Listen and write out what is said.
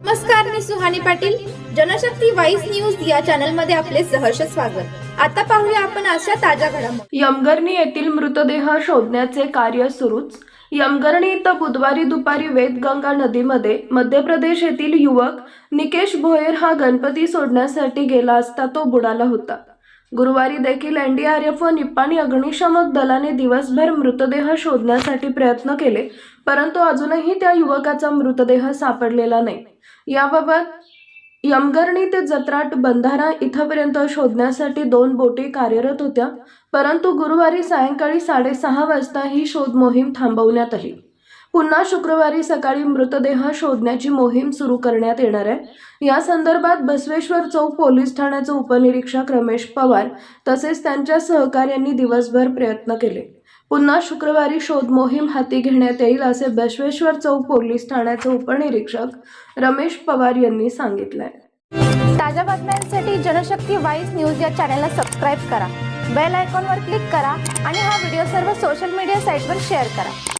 नमस्कार मी Suhani Patil. Janshakti voice news या चॅनलमध्ये आपले सहर्ष स्वागत. आता पाहूया आपण अशा ताज्या घडामोडी. यमगर्णी येथील मृतदेह शोधण्याचे कार्य सुरूच. यमगर्णी इथं बुधवारी दुपारी वेदगंगा नदीमध्ये मध्य प्रदेश येथील युवक निकेश भोयर हा गणपती सोडण्यासाठी गेला असता तो बुडाला होता. गुरुवारी देखील एनडीआरएफ व निप्पाणी अग्निशमक दलाने दिवसभर मृतदेह शोधण्यासाठी प्रयत्न केले परंतु अजूनही त्या युवकाचा मृतदेह सापडलेला नाही. याबाबत यमगर्णी ते जत्राट बंधारा इथंपर्यंत शोधण्यासाठी दोन बोटी कार्यरत होत्या परंतु गुरुवारी सायंकाळी साडेसहा वाजता ही शोध मोहीम थांबवण्यात आली. पुन्हा शुक्रवारी सकाळी मृतदेह शोधण्याची मोहीम सुरू करण्यात येणार आहे. या संदर्भात बसवेश्वर चौक पोलीस ठाण्याचे उपनिरीक्षक रमेश पवार तसेच त्यांच्या सहकार्यांनी दिवसभर प्रयत्न केले. पुन्हा शुक्रवारी शोध मोहीम हाती घेण्यात येईल असे बसवेश्वर चौक पोलीस ठाण्याचे उपनिरीक्षक रमेश पवार यांनी सांगितलंय. ताज्या बातम्यांसाठी जनशक्ती वाईस न्यूज या चॅनलला सबस्क्राईब करा. बेल आयकॉनवर क्लिक करा आणि हा व्हिडिओ सर्व सोशल मीडिया साईटवर शेअर करा.